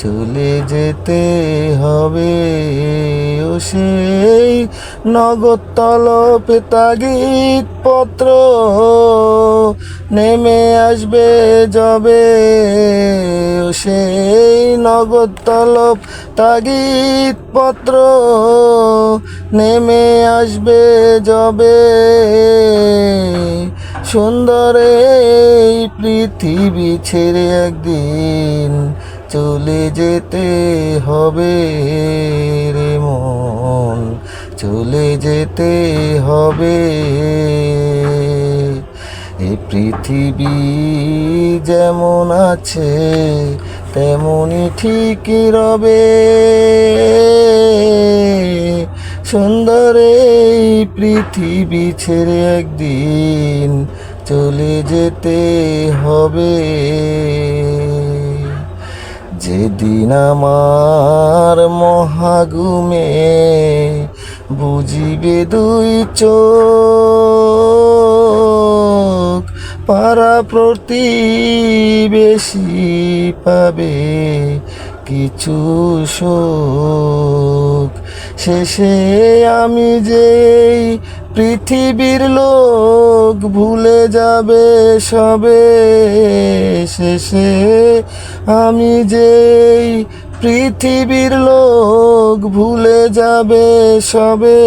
চলে যেতে হবে। ও সেই নগদ তলপে তাগিদ পত্র নেমে আসবে যবে। ও সেই নগদ তলব তাগিদ পত্র নেমে আসবে যবে। সুন্দর পৃথিবী ছেড়ে একদিন চলে যেতে হবে রে মন, চলে যেতে হবে। এই পৃথিবী যেমন আছে, তেমনই ঠিকই রবে। সুন্দর এই পৃথিবী ছেড়ে একদিন চলে যেতে হবে। যেদিন আমার মহাগুমে বুঝিবে দুই চোখ পাড়া প্রতিবেশী পাবে কিছু শোক শেষে আমি যেই পৃথিবীর লোক ভুলে যাবে সবে শেষে। আমি যেই পৃথিবীর লোক ভুলে যাবে সবে।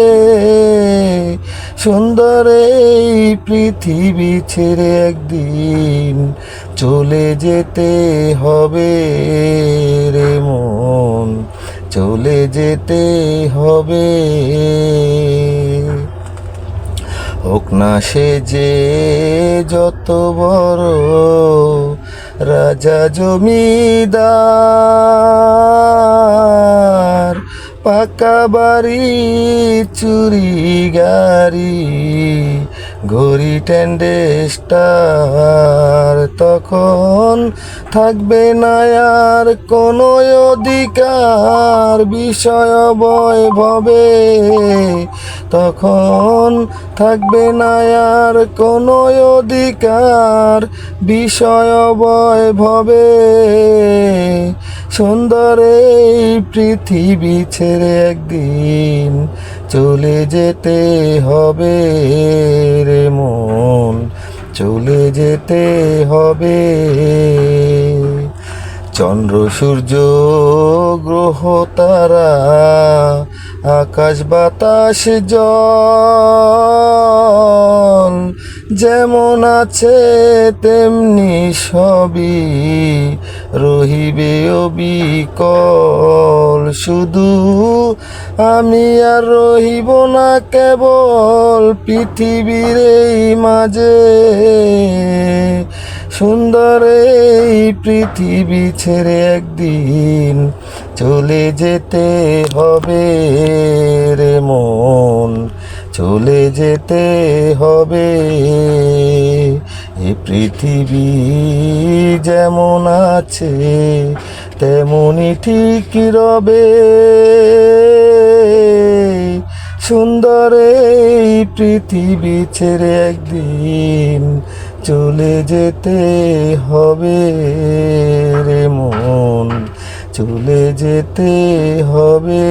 সুন্দর এই পৃথিবী ছেড়ে একদিন চলে যেতে হবে রে মন। চলে যেতে হবে। হোক না সে যে যত বড় রাজা জমিদার, পাকা বাড়ি, চুরি গাড়ি, ঘড়ি টেন্ডেস্টার তখন থাকবে না আর কোনো অধিকার, বিষয় বৈভবে তখন থাকবে না আর কোনো অধিকার, বিষয় বৈভবে সুন্দর এই পৃথিবী ছেড়ে একদিন চলে যেতে হবে রে মন। চলে যেতে হবে। চন্দ্র, সূর্য, গ্রহ, তারা, আকাশ, বাতাস, জল, যেমন আছে তেমনি সবই রহিবে অবিকল শুধু আমি আর রহিব না কেবল পৃথিবীর এই মাঝে। সুন্দর এই পৃথিবী ছেড়ে একদিন চলে যেতে হবে রে মন। চলে যেতে হবে এই পৃথিবী যেমন আছে তেমনই ঠিক রবে। সুন্দর পৃথিবী ছেড়ে একদিন চলে যেতে হবে রে মন। চলে যেতে হবে।